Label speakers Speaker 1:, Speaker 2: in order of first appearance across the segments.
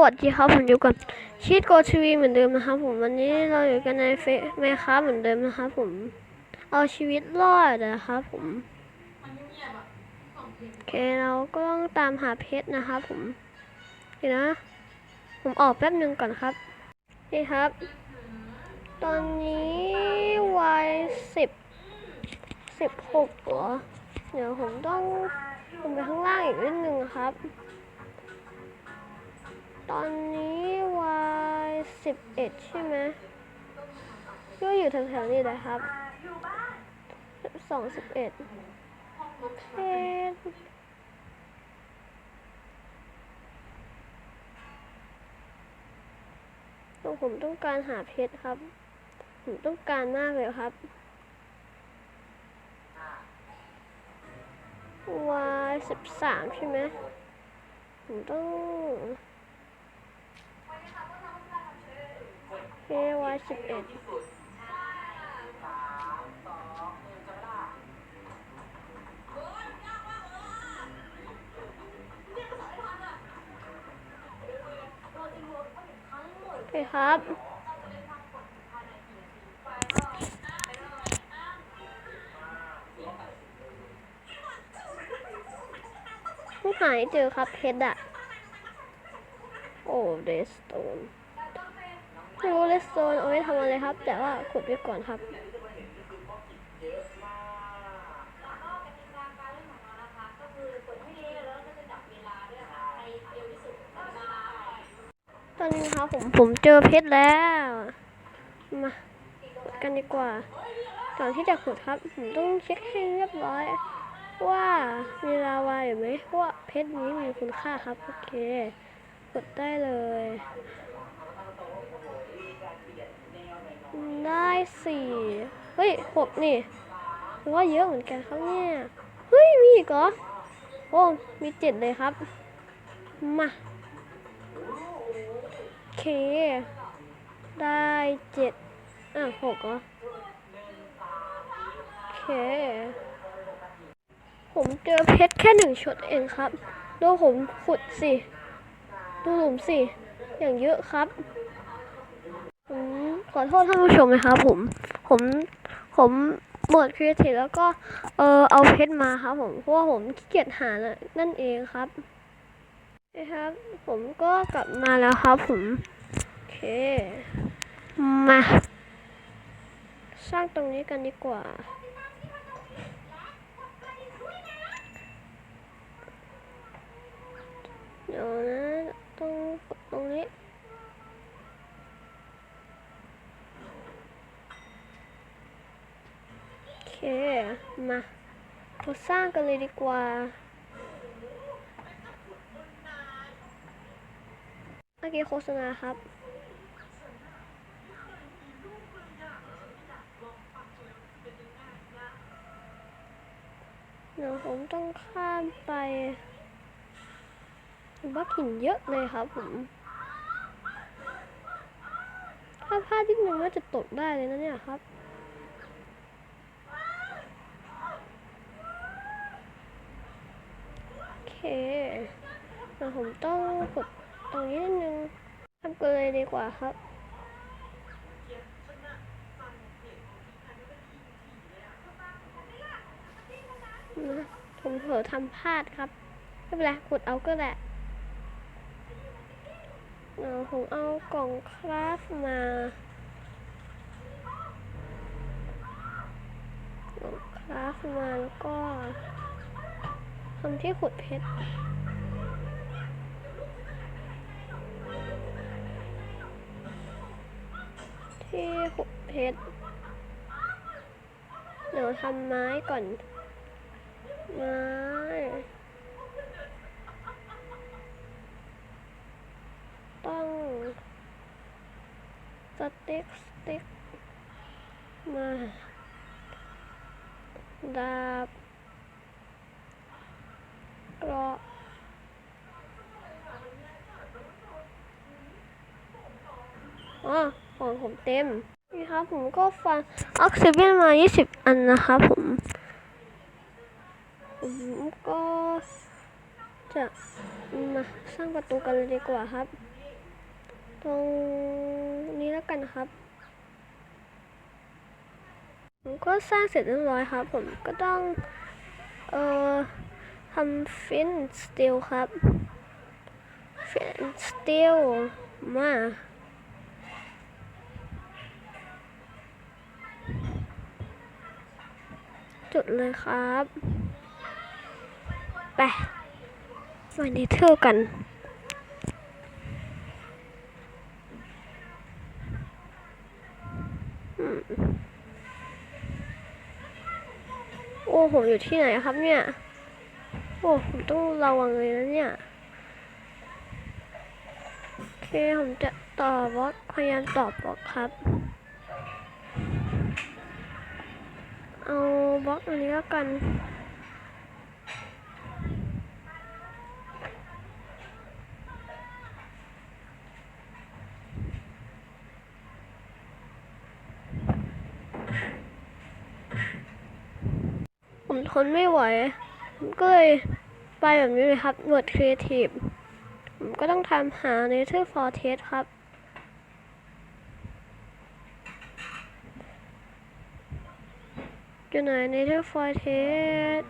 Speaker 1: วัสดีครับผมอยู่กับชีตโกทีวีเหมือนเดิมนะครับผมวันนี้เราอยู่กันในเฟซแมครับเหมือนเดิมนะครับผม เอาชีวิตรอดนะครับผมโอเคเราก็ต้องตามหาเพชรนะครับผมเดี๋ยวนะ ผมออกแป๊บหนึ่งก่อนครับ นี่ครับ ตอนนี้วัยสิบสิบหกเหรอเดี๋ยวผมต้องลงไปข้างล่างอีกนิดนึงครับ ตอนนี้วัยสิบเอ็ดใช่ไหมก็อยู่แถวๆนี้แหละครับสิบสองสิบเอ็ดเพชรผมต้องการหาเพชรครับ ผมต้องการมากเลยครับวัยสิบสามใช่ไหมผมต้อง เอวาสิบเอ็ดโอเคครับไม่หายเจอครับเพชรอะโอ้เดสโตน ไม่รู้เลสโซนเอาไว้ทำอะไรครับ แต่ว่าขุดไว้ก่อนครับตอนนี้ครับผมผมเจอเพชรแล้ว มาขุดกันดีกว่า ก่อนที่จะขุดครับ ผมต้องเช็คให้เรียบร้อย ว่ามีลาวาอยู่ไหมว่าเพชรนี้มีคุณค่าครับ โอเค กดได้เลย สี่เฮ้ยหกนี่ถือว่าเยอะเหมือนกันครับเนี่ย เฮ้ย มีอีกเหรอ โอ้ มีเจ็ดเลยครับ มาเค ได้เจ็ดอะหกเหรอเค ผมเจอเพชรแค่หนึ่งชุดเองครับ ดูผมขุดสิ ดูหลุมสิ อย่างเยอะครับ ขอโทษท่านผู้ชมนะครับผม ผมผมหมดครีเอทีฟแล้วก็เออเอาเพชรมาครับผมเพราะว่าผมขี้เกียจหาน,ะนั่นเองครับนะครับ ผมก็กลับมาแล้วครับผม โอเค มา สร้างตรงนี้กันดีกว่า เดี๋ยวนะต้องกดตรงนี้ โอเค มาเราสร้างกันเลยดีกว่า เมื่อกี้โฆษณาครับ เดี๋ยวผมต้องข้ามไปผมว่าหินเยอะเลยครับผม ถ้าพลาดนิดนึงน่าจะตกได้เลยนะเนี่ยครับ โอเคเดี๋ยว ผมต้องกดตรงนี้นิดนึงทำกันเลยดีกว่าครับนะผมเผลอทำพลาดครับไม่เป็นไรขุดเอาก็แหละเดี๋ยวผมเอากล่องคราฟมากล่องคราฟมาแล้วก็ทำที่ขุดเพชร ที่เพชรเดี๋ยวทำไม้ก่อน ไม้ต้องสติ๊กสติ๊กมาดาบเกราะอ๋อของผมเต็มนี่ครับผมก็ฟังออกซิเจนมา 20 อันนะครับผมผมก็จะมาสร้างประตูกันเลยดีกว่าครับ ตรงนี้แล้วกันครับ ผมก็สร้างเสร็จเรียบร้อยครับ ผมก็ต้อง เอ่อทำฟินสติลครับฟินสติลมา จุดเลยครับไปมาเนเธอร์กันอืมโอ้ผมอยู่ที่ไหนครับเนี่ย โอ้ผมต้องระวังเลยนะเนี่ยโอเคผมจะต่อบล็อกพยายามต่อบล็อกครับ บล็อกอันนี้แล้วกันผมทนไม่ไหว ผมก็เลยไปแบบนี้เลยครับหนวดครีเอทีฟผมก็ต้องทำหา Nature for Test ครับ อยู่ไหน Nature for Test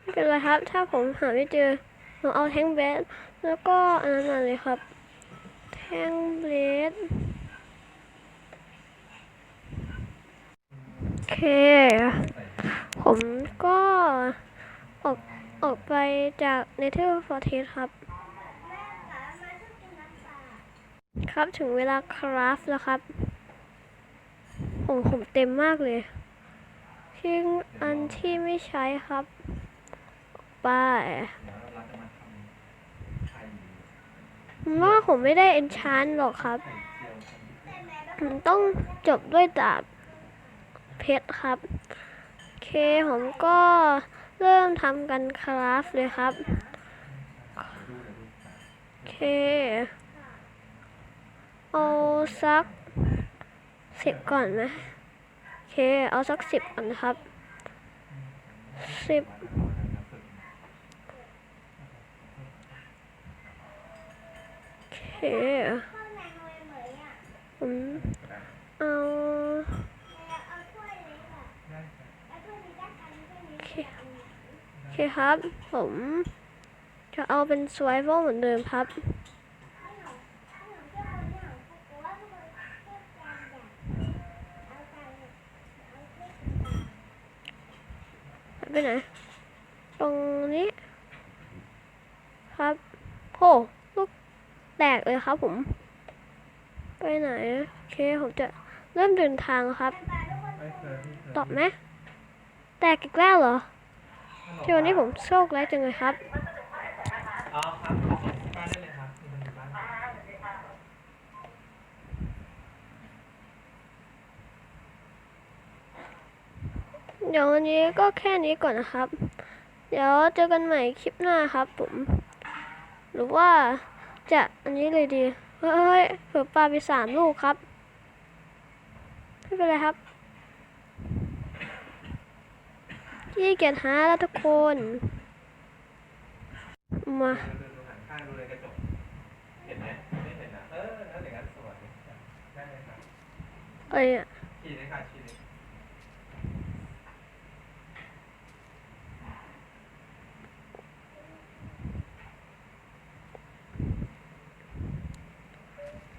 Speaker 1: ไม่เป็นไรครับ ถ้าผมหาไม่เจอผมเอาแท่งแบดแล้วก็อันนั้นมาเลยครับ แท่งเบลดโอเค ผมก็ออกออกไปจาก Nether Fortress ครับ ครับถึงเวลาคราฟแล้วครับผมผมเต็มมากเลยทิ้งอันที่ไม่ใช้ครับไปผมว่าผมไม่ได้ enchant หรอกครับผมต้องจบด้วยดาบเพชรครับเคผมก็เริ่มทำกันคราฟเลยครับเค เอาสักสิบก่อนไหมโอเค เอาสักสิบก่อนครับสิบโอเคผมเอาโอเคเคครับ ผมจะเอาเป็น survival เหมือนเดิมครับ ไปไหน ตรงนี้ ครับ โหลูกแตกเลยครับผม ไปไหนโอเคผมจะเริ่มเดินทางครับ ตอบไหมแตกอีกแล้วเหรอที่วันนี้ผมโชคร้ายจังเลยครับ
Speaker 2: อ๋อครับบ้านได้เลยครับมีคนอยู่บ้าน
Speaker 1: เดี๋ยววันนี้ก็แค่นี้ก่อนนะครับ เดี๋ยวเจอกันใหม่คลิปหน้าครับผม หรือว่าจะอันนี้เลยดี เฮ้ยเผื่อปลาไปสามลูกครับ ไม่เป็นไรครับ ที่เกียรหาแล้วทุกคน มา
Speaker 2: ดูดูหันข้างดูเลยกระจกเห็นไหมไม่เห็นนะเออแล้วอย่างนั้นสวยได้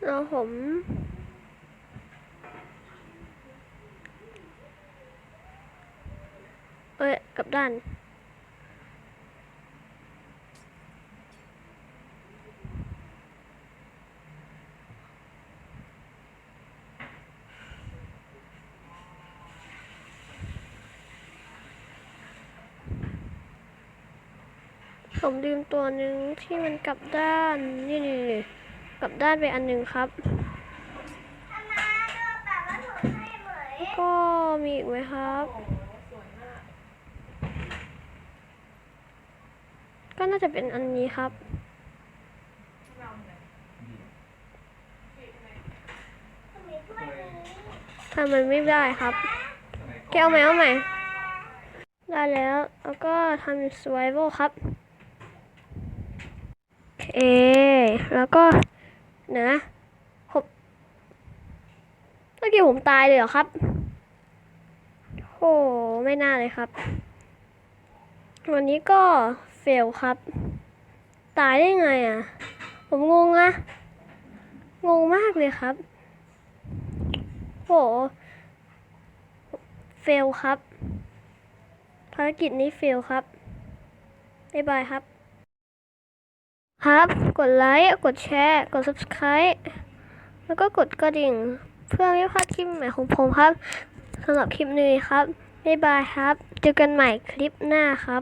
Speaker 2: เรับ
Speaker 1: เอ้ยอะ
Speaker 2: ขี่เลยค่ะขี่เลย
Speaker 1: แล้วผมเอ้ยกลับด้านผมลืมตัวหนึ่งที่มันกลับด้าน นี่นี่ กลับด้านไปอันหนึ่งครับ ก็มีอีกไหมครับ ก็น่าจะเป็นอันนี้ครับทำมันไม่ได้ครับแกเอาไหมเอาไหมได้แล้ว แล้วก็ทำ survival ครับ โอเค แล้วก็ นะผมเมื่อกี้ผมตายเลยเหรอครับ โอ้ไม่น่าเลยครับ วันนี้ก็เฟลครับ ตายได้ไงอะ ผมงงอะงงมากเลยครับ โห เฟลครับ ภารกิจนี้เฟลครับ บ๊ายบายครับ ครับ กดไลค์ กดแชร์ กด subscribe แล้วก็กดกระดิ่ง เพื่อไม่พลาดคลิปใหม่ของผมครับสำหรับคลิปนี้ครับ บ๊ายบายครับ เจอกันใหม่คลิปหน้าครับ